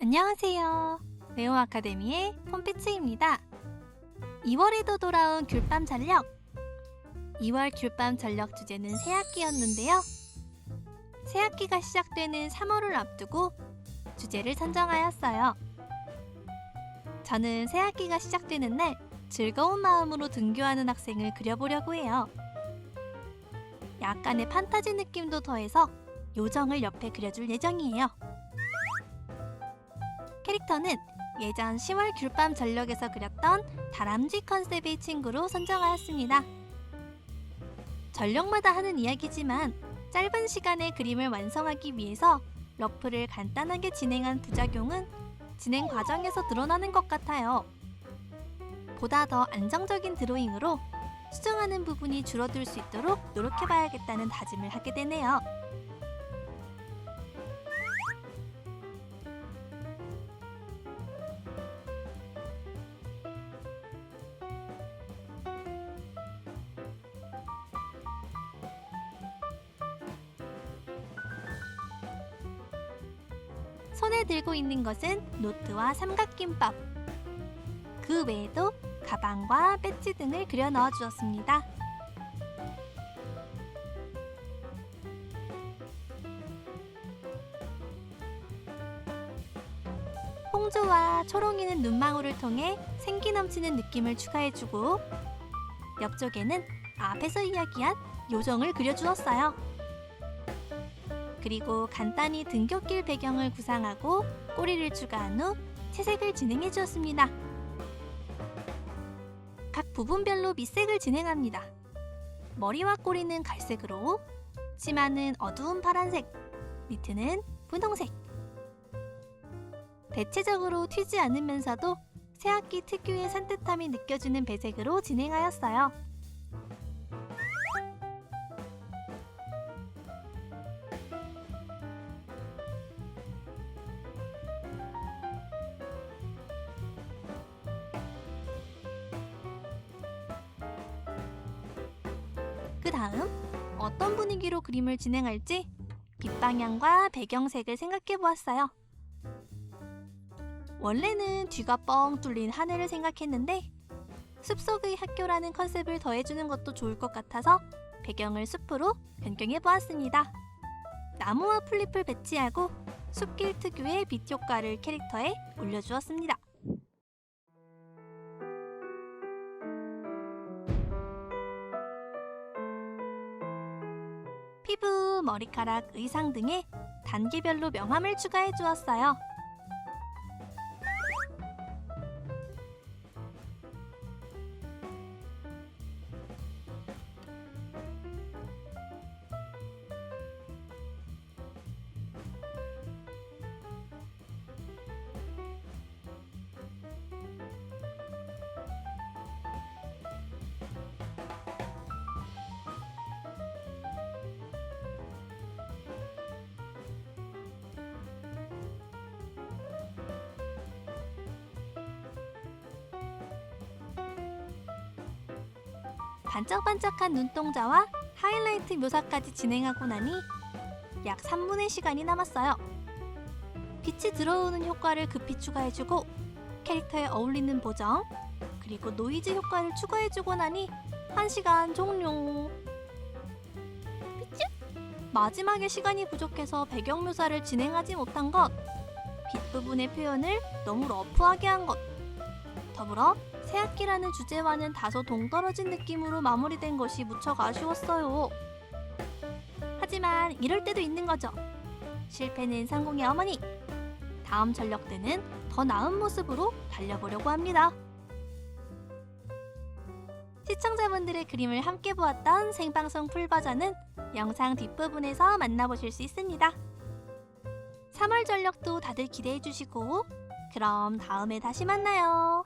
안녕하세요. 네오 아카데미의 폼피츠입니다. 2월에도 돌아온 귤밤 전력. 2월 귤밤 전력 주제는 새학기였는데요. 새학기가 시작되는 3월을 앞두고 주제를 선정하였어요. 저는 새학기가 시작되는 날 즐거운 마음으로 등교하는 학생을 그려보려고 해요. 약간의 판타지 느낌도 더해서 요정을 옆에 그려줄 예정이에요. 캐릭터는 예전 10월 귤밤 전력에서 그렸던 다람쥐 컨셉의 친구로 선정하였습니다. 전력마다 하는 이야기지만 짧은 시간에 그림을 완성하기 위해서 러프를 간단하게 진행한 부작용은 진행 과정에서 드러나는 것 같아요. 보다 더 안정적인 드로잉으로 수정하는 부분이 줄어들 수 있도록 노력해봐야겠다는 다짐을 하게 되네요. 손에 들고 있는 것은 노트와 삼각김밥. 그 외에도 가방과 배지 등을 그려 넣어 주었습니다. 홍조와 초롱이는 눈망울을 통해 생기 넘치는 느낌을 추가해주고 옆쪽에는 앞에서 이야기한 요정을 그려주었어요. 그리고 간단히 등굣길 배경을 구상하고 꼬리를 추가한 후 채색을 진행해 주었습니다. 각 부분별로 밑색을 진행합니다. 머리와 꼬리는 갈색으로, 치마는 어두운 파란색, 니트는 분홍색. 대체적으로 튀지 않으면서도 새학기 특유의 산뜻함이 느껴지는 배색으로 진행하였어요. 다음 어떤 분위기로 그림을 진행할지 빛 방향과 배경색을 생각해 보았어요. 원래는 뒤가 뻥 뚫린 하늘을 생각했는데 숲속의 학교라는 컨셉을 더해주는 것도 좋을 것 같아서 배경을 숲으로 변경해 보았습니다. 나무와 풀잎을 배치하고 숲길 특유의 빛 효과를 캐릭터에 올려주었습니다. 피부, 머리카락, 의상 등의 단계별로 명암을 추가해 주었어요. 반짝반짝한 눈동자와 하이라이트 묘사까지 진행하고 나니 약 3분의 시간이 남았어요. 빛이 들어오는 효과를 급히 추가해주고 캐릭터에 어울리는 보정 그리고 노이즈 효과를 추가해주고 나니 1시간 종료. 마지막에 시간이 부족해서 배경 묘사를 진행하지 못한 것, 빛 부분의 표현을 너무 러프하게 한 것, 더불어 새학기라는 주제와는 다소 동떨어진 느낌으로 마무리된 것이 무척 아쉬웠어요. 하지만 이럴 때도 있는 거죠. 실패는 성공의 어머니. 다음 전력 때는 더 나은 모습으로 달려보려고 합니다. 시청자분들의 그림을 함께 보았던 생방송 풀버전은 영상 뒷부분에서 만나보실 수 있습니다. 3월 전력도 다들 기대해 주시고, 그럼 다음에 다시 만나요.